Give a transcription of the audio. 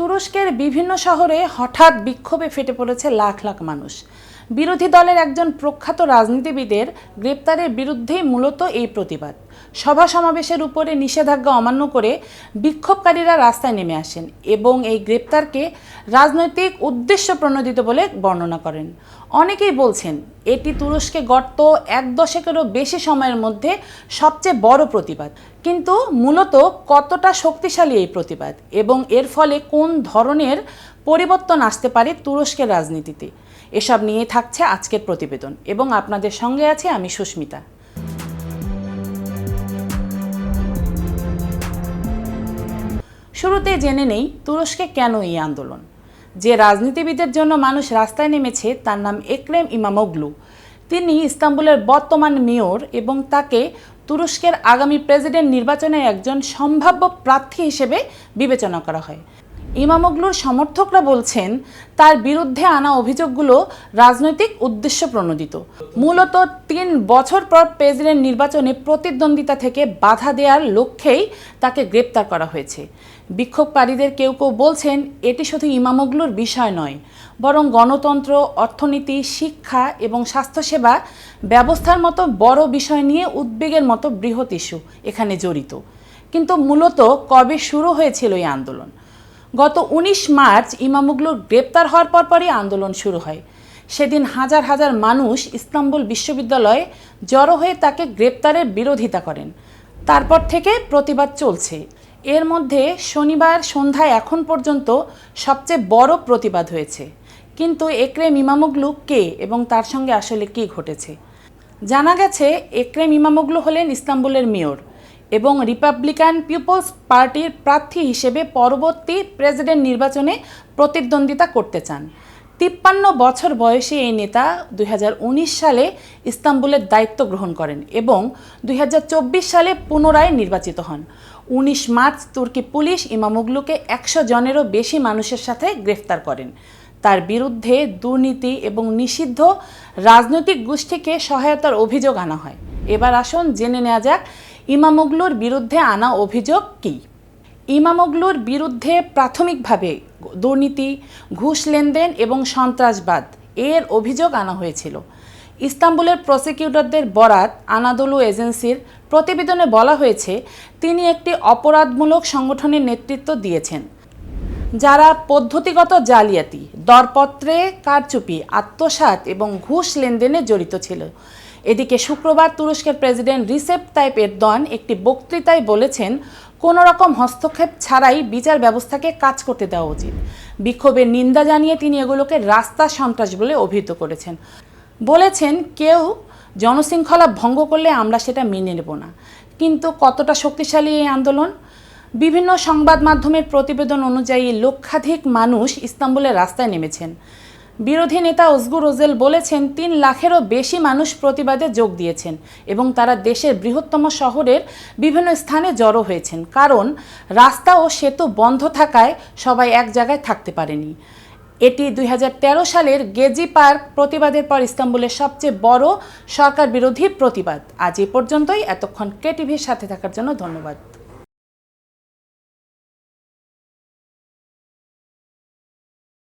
তুরস্কের বিভিন্ন শহরে হঠাৎ বিক্ষোভে ফেটে পড়েছে লাখ লাখ মানুষ। বিরোধী দলের একজন প্রখ্যাত রাজনীতিবিদের গ্রেপ্তারের বিরুদ্ধেই মূলত এই প্রতিবাদ। সভা সমাবেশের উপরে নিষেধাজ্ঞা অমান্য করে বিক্ষোভকারীরা রাস্তায় নেমে আসেন এবং এই গ্রেপ্তারকে রাজনৈতিক উদ্দেশ্য প্রণোদিত বলে বর্ণনা করেন। অনেকেই বলছেন, এটি তুরস্কে গত এক দশকেরও বেশি সময়ের মধ্যে সবচেয়ে বড় প্রতিবাদ। কিন্তু মূলত কতটা শক্তিশালী এই প্রতিবাদ এবং এর ফলে কোন ধরনের পরিবর্তন আসতে পারে তুরস্কের রাজনীতিতে? এসব নিয়ে থাকছে আজকের প্রতিবেদন এবং আপনাদের সঙ্গে আছে আমি সুস্মিতা। শুরুতে জেনে নেই তুরস্কে কেন এই আন্দোলন। যে রাজনীতিবিদের জন্য মানুষ রাস্তায় নেমেছে তার নাম একরেম ইমামোগলু। তিনি ইস্তাম্বুলের বর্তমান মেয়র এবং তাকে তুরস্কের আগামী প্রেসিডেন্ট নির্বাচনে একজন সম্ভাব্য প্রার্থী হিসেবে বিবেচনা করা হয়। ইমামোগলুর সমর্থকরা বলছেন, তার বিরুদ্ধে আনা অভিযোগগুলো রাজনৈতিক উদ্দেশ্য প্রণোদিত। মূলত তিন বছর পর প্রেসিডেন্ট নির্বাচনে প্রতিদ্বন্দ্বিতা থেকে বাধা দেওয়ার লক্ষ্যেই তাকে গ্রেপ্তার করা হয়েছে। বিক্ষোভকারীদের কেউ কেউ বলছেন, এটি শুধু ইমামগলুর বিষয় নয়, বরং গণতন্ত্র, অর্থনীতি, শিক্ষা এবং স্বাস্থ্যসেবা ব্যবস্থার মতো বড় বিষয় নিয়ে উদ্বেগের মতো বৃহৎ ইস্যু এখানে জড়িত। কিন্তু মূলত কবে শুরু হয়েছিল এই আন্দোলন? গত উনিশ মার্চ ইমামুগলুর গ্রেপ্তার হওয়ার পরপরই আন্দোলন শুরু হয়। সেদিন হাজার হাজার মানুষ ইস্তাম্বুল বিশ্ববিদ্যালয়ে জড়ো হয়ে তাকে গ্রেপ্তারের বিরোধিতা করেন। তারপর থেকে প্রতিবাদ চলছে। এর মধ্যে শনিবার সন্ধ্যায় এখন পর্যন্ত সবচেয়ে বড় প্রতিবাদ হয়েছে। কিন্তু একরেম ইমামুগলু কে এবং তার সঙ্গে আসলে কী ঘটেছে? জানা গেছে, একরেম ইমামুগলু হলেন ইস্তাম্বুলের মেয়র। এবং রিপাবলিকান পিপলস পার্টির প্রার্থী হিসেবে পরবর্তী প্রেসিডেন্ট নির্বাচনে প্রতিদ্বন্দ্বিতা করতে চান। তিপ্পান্ন বছর বয়সী এই নেতা দুই হাজার উনিশ সালে ইস্তাম্বুলের দায়িত্ব গ্রহণ করেন এবং দুই হাজার চব্বিশ সালে পুনরায় নির্বাচিত হন। উনিশ মার্চ তুর্কি পুলিশ ইমামুগলুকে একশো জনেরও বেশি মানুষের সাথে গ্রেফতার করেন। তার বিরুদ্ধে দুর্নীতি এবং নিষিদ্ধ রাজনৈতিক গোষ্ঠীকে সহায়তার অভিযোগ আনা হয়। এবার আসুন জেনে নেওয়া যাক ইমামুগলুর বিরুদ্ধে আনা অভিযোগ কী? ইমামোগলুর বিরুদ্ধে প্রাথমিকভাবে দুর্নীতি, ঘুষ লেনদেন এবং সন্ত্রাসবাদ এর অভিযোগ আনা হয়েছিল। ইস্তাম্বুলের প্রসিকিউটরদের বরাত আনাদোলু এজেন্সির প্রতিবেদনে বলা হয়েছে, তিনি একটি অপরাধমূলক সংগঠনের নেতৃত্ব দিয়েছেন। যারা পদ্ধতিগত জালিয়াতি, দরপত্রে কারচুপি, আত্মসাৎ এবং ঘুষ লেনদেনে জড়িত ছিল। এদিকে শুক্রবার তুরস্কের প্রেসিডেন্ট রিসেপ তাইপ এরদোয়ান একটি বক্তৃতায় বলেছেন, কোনো রকম হস্তক্ষেপ ছাড়াই বিচার ব্যবস্থাকে কাজ করতে দেওয়া উচিত। বিক্ষোভের নিন্দা জানিয়ে তিনি এগুলোকে রাস্তা সন্ত্রাস বলে অভিহিত করেছেন। বলেছেন, কেউ জনশৃঙ্খলা ভঙ্গ করলে আমরা সেটা মেনে নেব না। কিন্তু কতটা শক্তিশালী এই আন্দোলন? বিভিন্ন সংবাদ মাধ্যমের প্রতিবেদন অনুযায়ী লক্ষাধিক মানুষ ইস্তাম্বুলের রাস্তায় নেমেছেন। বিরোধী নেতা অজগুর ওজেল বলেছেন, তিন লাখেরও বেশি মানুষ প্রতিবাদে যোগ দিয়েছেন এবং তারা দেশের বৃহত্তম শহরের বিভিন্ন স্থানে জড়ো হয়েছেন। কারণ রাস্তা ও সেতু বন্ধ থাকায় সবাই এক জায়গায় থাকতে পারেনি। এটি দুই হাজার তেরো সালের গেজি পার্ক প্রতিবাদের পর ইস্তাম্বুলের সবচেয়ে বড় সরকার বিরোধী প্রতিবাদ। আজ এ পর্যন্তই। এতক্ষণ কে টিভির সাথে থাকার জন্য ধন্যবাদ।